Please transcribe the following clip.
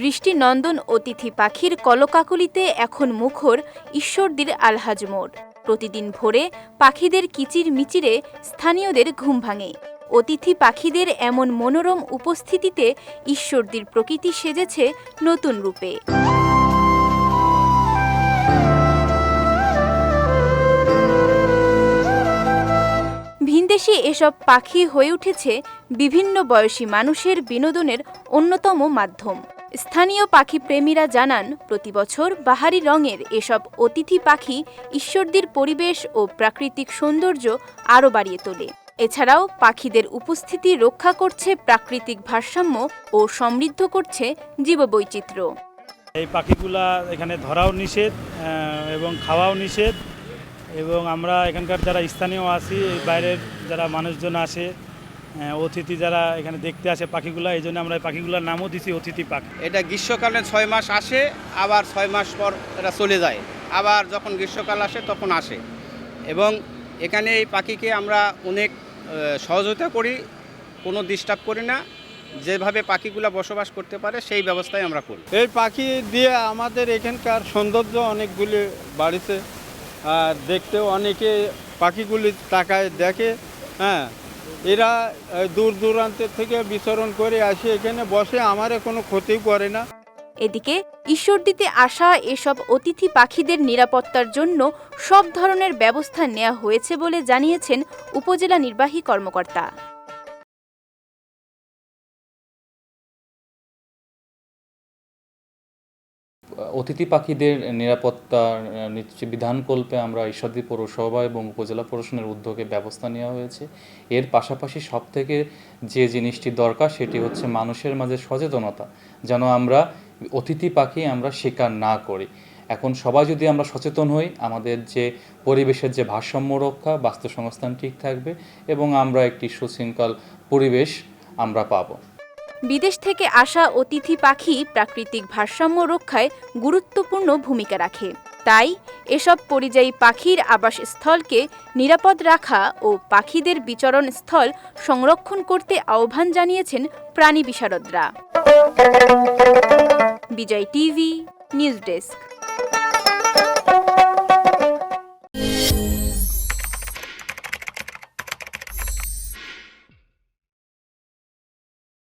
দৃষ্টিনন্দন অতিথি পাখির কলকাকলিতে এখন মুখর ঈশ্বরদীর আলহাজ মোড়। প্রতিদিন ভোরে পাখিদের কিচির মিচিরে স্থানীয়দের ঘুম ভাঙে। অতিথি পাখিদের এমন মনোরম উপস্থিতিতে ঈশ্বরদীর প্রকৃতি সেজেছে নতুন রূপে। ভিনদেশি এসব পাখি হয়ে উঠেছে বিভিন্ন বয়সী মানুষের বিনোদনের অন্যতম মাধ্যম। স্থানীয় পাখি প্রেমীরা জানান, প্রতি বছর বাহারি রঙের এসব অতিথি পাখি ঈশ্বরদীর পরিবেশ ও প্রাকৃতিক সৌন্দর্য আরও বাড়িয়ে তোলে। এছাড়াও পাখিদের উপস্থিতি রক্ষা করছে প্রাকৃতিক ভারসাম্য ও সমৃদ্ধ করছে জীববৈচিত্র্য। এই পাখিগুলা এখানে ধরাও নিষেধ এবং খাওয়াও নিষেধ, এবং আমরা এখানকার যারা স্থানীয় এই বাইরের যারা মানুষজন আসে অতিথি যারা এখানে দেখতে আসে পাখিগুলা এই জন্য আমরা এই পাখিগুলোর নামও দিছি অতিথি পাখি। এটা গ্রীষ্মকালে ছয় মাস আসে আবার ছয় মাস পর এটা চলে যায়। আবার যখন গ্রীষ্মকাল আসে তখন আসে। এবং এখানে এই পাখিকে আমরা অনেক সহযোগিতা করি কোনো ডিস্টার্ব করি না। যেভাবে পাখিগুলো বসবাস করতে পারে সেই ব্যবস্থাই আমরা করি। এই পাখি দিয়ে আমাদের এখানকার সৌন্দর্য অনেকগুলি বাড়িছে। আর দেখতেও অনেকে পাখিগুলি তাকায় দেখে হ্যাঁ এরা দূর দূরান্তের থেকে বিচরণ করে আসে এখানে, বসে, আমারে কোনো ক্ষতি করে না। এদিকে ঈশ্বরদীতে আসা এসব অতিথি পাখিদের নিরাপত্তার জন্য সব ধরনের ব্যবস্থা নেওয়া হয়েছে বলে জানিয়েছেন উপজেলা নির্বাহী কর্মকর্তা। অতিথি পাখিদের নিরাপত্তা বিধানকল্পে আমরা ঈশ্বরদী পৌরসভা এবং উপজেলা প্রশাসনের উদ্যোগে ব্যবস্থা নেওয়া হয়েছে। এর পাশাপাশি সব থেকে যে জিনিসটি দরকার সেটি হচ্ছে মানুষের মাঝে সচেতনতা, যেন আমরা অতিথি পাখি আমরা শিকার না করি। এখন সবাই যদি আমরা সচেতন হই, আমাদের যে পরিবেশের যে ভারসাম্য রক্ষা, বাস্তুসংস্থান ঠিক থাকবে এবং আমরা একটি সুশৃঙ্খল পরিবেশ আমরা পাবো। বিদেশ থেকে আসা অতিথি পাখি প্রাকৃতিক ভারসাম্য রক্ষায় গুরুত্বপূর্ণ ভূমিকা রাখে। তাই, এসব পরিযায়ী পাখির আবাসস্থলকে নিরাপদ রাখা ও পাখিদের বিচরণ স্থল সংরক্ষণ করতে আহ্বান জানিয়েছেন প্রাণী বিশারদরা। Bijoy TV, news desk.